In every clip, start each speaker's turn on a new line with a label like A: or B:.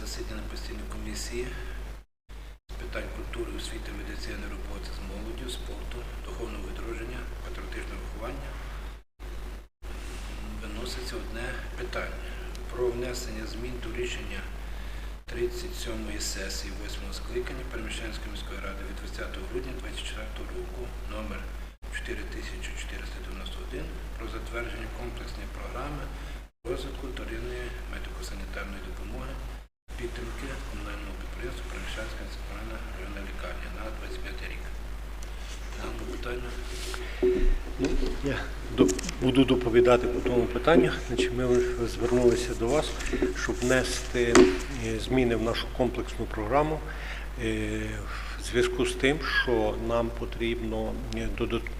A: засідання постійної комісії з питань культури, освіти, медицини, роботи з молоддю, спорту, духовного відродження, патріотичного виховання. Виноситься одне питання про внесення змін до рішення 37-ї сесії 8-го скликання Переміщенської міської ради від 20 грудня 2024 року номер 4491 про затвердження комплексної програми розвитку вторинної медико-санітарної допомоги підтримки комунального підприємства Переміщенська муніципальна районна лікарня на 25 рік.
B: Ну, я буду доповідати по тому питанню. Значить, ми звернулися до вас, щоб внести е, зміни в нашу комплексну програму е, в зв'язку з тим, що нам потрібно е,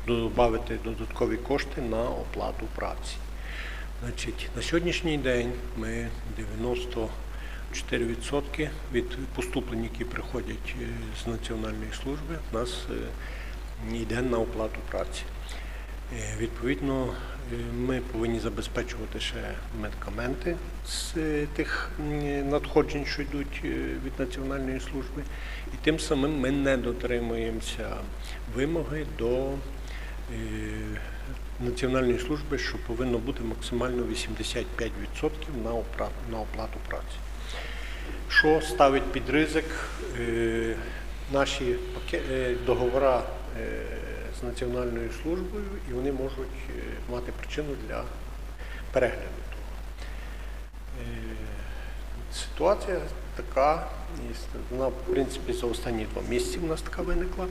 B: додати додаткові кошти на оплату праці. Значить, на сьогоднішній день ми 94% від поступлень, які приходять е, з Національної служби, в нас е, йде на оплату праці. Е, Відповідно, ми повинні забезпечувати ще медикаменти з тих надходжень, що йдуть від Національної служби, і тим самим ми не дотримуємося вимоги до Національної служби, що повинно бути максимально 85% на оплату праці. Що ставить під ризик е, наші е, договори е, з Національною службою, і вони можуть мати причину для перегляду того. Ситуація така, вона, в принципі, за останні два місяці в нас така виникла,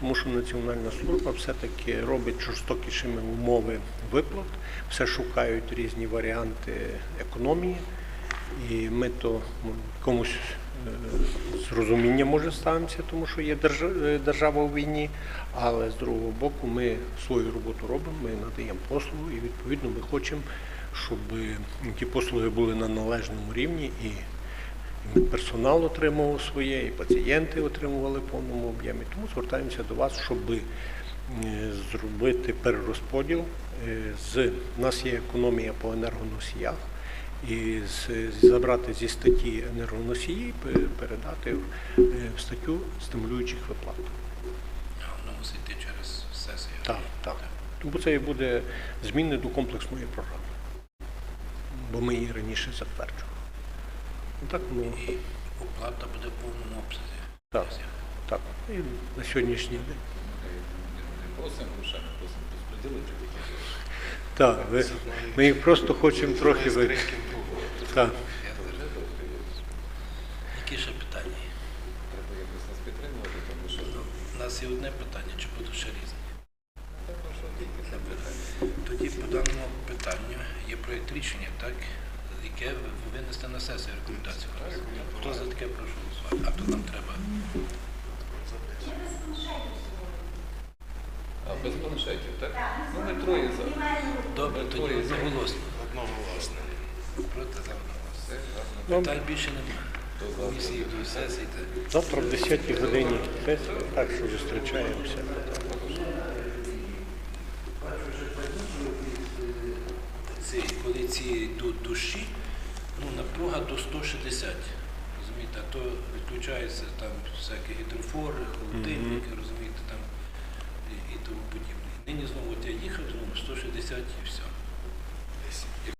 B: тому що Національна служба все-таки робить жорстокішими умови виплат, все шукають різні варіанти економії. І ми то комусь е, з розумінням може ставимося, тому що є е, держава у війні, але з другого боку ми свою роботу робимо, ми надаємо послугу і відповідно ми хочемо, щоб ті послуги були на належному рівні і персонал отримував своє, і пацієнти отримували в повному об'ємі. Тому звертаємося до вас, щоб е, зробити перерозподіл. Е, у нас є економія по енергоносіях, і з, забрати зі статті енергоносії, передати в, е, в статтю стимулюючих виплат.
A: Воно мусить йти через сесію.
B: Так, так. Тому це і буде зміни до комплексної програми. Бо ми її раніше затверджували. Ну, Так, ну,
A: І оплата буде в повному обсязі.
B: так, так. І на сьогоднішній день.
C: Не просимо грошами, просимо розподілити такі гроші.
B: Так, ми їх просто хочемо трохи ви. Так.
A: Які ще питання? є?
C: Треба якось нас підтримувати, тому що
A: У нас є одне питання, чи будуть ще різні? Тоді по даному питанню є проєкт рішення, так, яке ви винести на сесію рекомендацію. Хто за таке прошу голосувати? А то нам треба.
C: А без планшетів, так? Ну ми троє за.
A: Добре, тоді
C: за.
A: одноголосно. Проти за одноголосно.
C: Все, гарно.
B: Ну,
A: Питань більше немає. Комісії до сесії. так.
B: Завтра в 10 годині сесія, так що зустрічаємося.
A: Коли ці йдуть душі, ну, напруга до 160. Розумієте, а то відключаються там всякі гідрофори, холодильники,